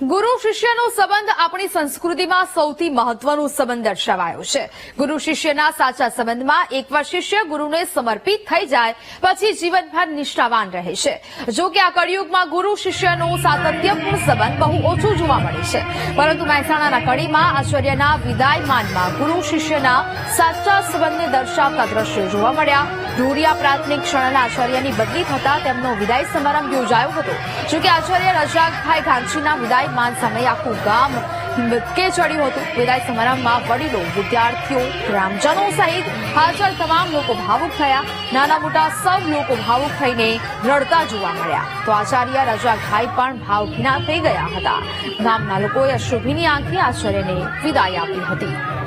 ગુરુ શિષ્યનો સંબંધ આપણી સંસ્કૃતિમાં સૌથી મહત્વનો સંબંધ દર્શાવાયો છે. ગુરુ શિષ્યના સાચા સંબંધમાં એકવાર શિષ્ય ગુરુને સમર્પિત થઈ જાય, પછી જીવનભર નિષ્ઠાવાન રહે છે. જો કે આ કળિયુગમાં ગુરુ શિષ્યનો સાતત્યપૂર્ણ સંબંધ બહુ ઓછો જોવા મળે છે. પરંતુ મહેસાણાના કડીમાં આચાર્યના વિદાયમાનમાં ગુરુ શિષ્યના સાચા સંબંધને દર્શાવતા દ્રશ્યો જોવા મળ્યા. ઢોડિયા પ્રાથમિક શાળાના આચાર્યની બદલી થતા તેમનો વિદાય સમારંભ યોજાયો હતો. જોકે આચાર્ય રજાકભાઈ ગાંધીના વિદાયમાન સમયે આખું ગામ મૃતકે ચડ્યું હતું. વિદાય સમારંભમાં વડીલો, વિદ્યાર્થીઓ, ગ્રામજનો સહિત હાજર તમામ લોકો ભાવુક થયા. નાના મોટા સૌ લોકો ભાવુક થઈને રડતા જોવા મળ્યા. તો આચાર્ય રજાકભાઈ પણ ભાવભીના થઈ ગયા હતા. ગામના લોકોએ અશ્રુભીની આંખે આચાર્યને વિદાય આપી હતી.